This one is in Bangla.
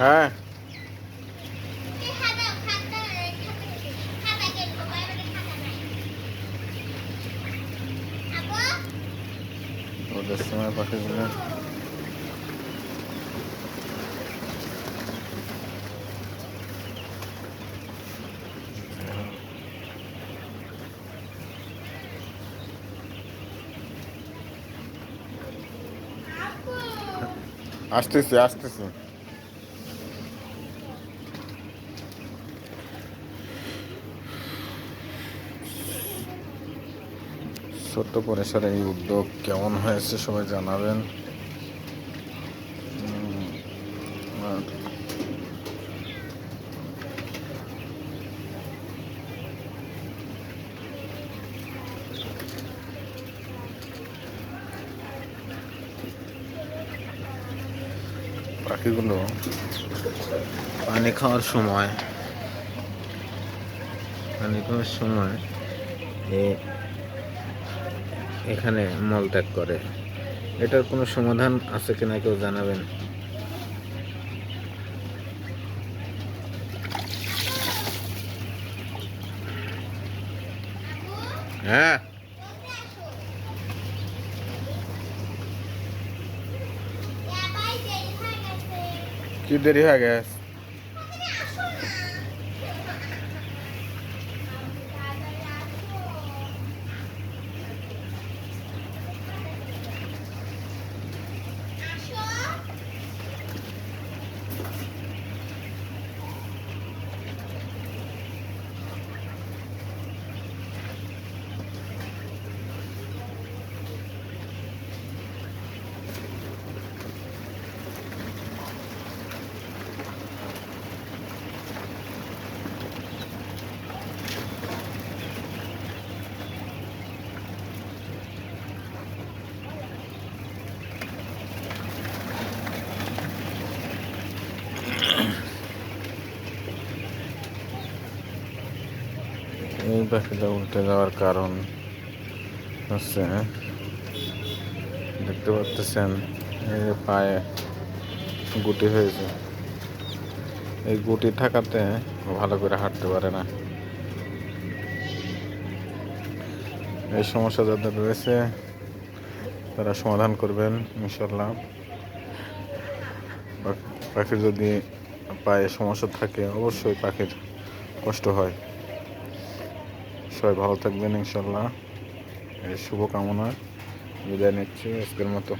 হ্যাঁ। ওদের সময় পাখিগুলো। আসতেছি আসতেছি। ছোট্ট পরিসরে এই উদ্যোগ কেমন হয়েছে সবাই জানাবেন। আর পাখিগুলো পানি খাওয়ার সময়, পানি খাওয়ার সময় এ এখানে মলত্যাগ করে। এটার কোনো সমাধান আছে কিনা কেউ জানাবেন? হ্যাঁ। কি দেরি হয়ে গেছে? এই পাখিটা উল্টে যাওয়ার কারণ হচ্ছে দেখতে পাচ্ছেন এই যে পায়ে গুটি হয়েছে। এই গুটি থাকাতে ভালো করে হাঁটতে পারে না। এই সমস্যা যাদের রয়েছে, তারা সমাধান করবেন ইনশাল্লাহ পাখ- পাখির যদি পায়ে সমস্যা থাকে, অবশ্যই পাখির কষ্ট হয়। সবাই ভালো থাকবেন ইনশাল্লাহ। শুভকামনা বিদায় নিচ্ছি আজকের মতো।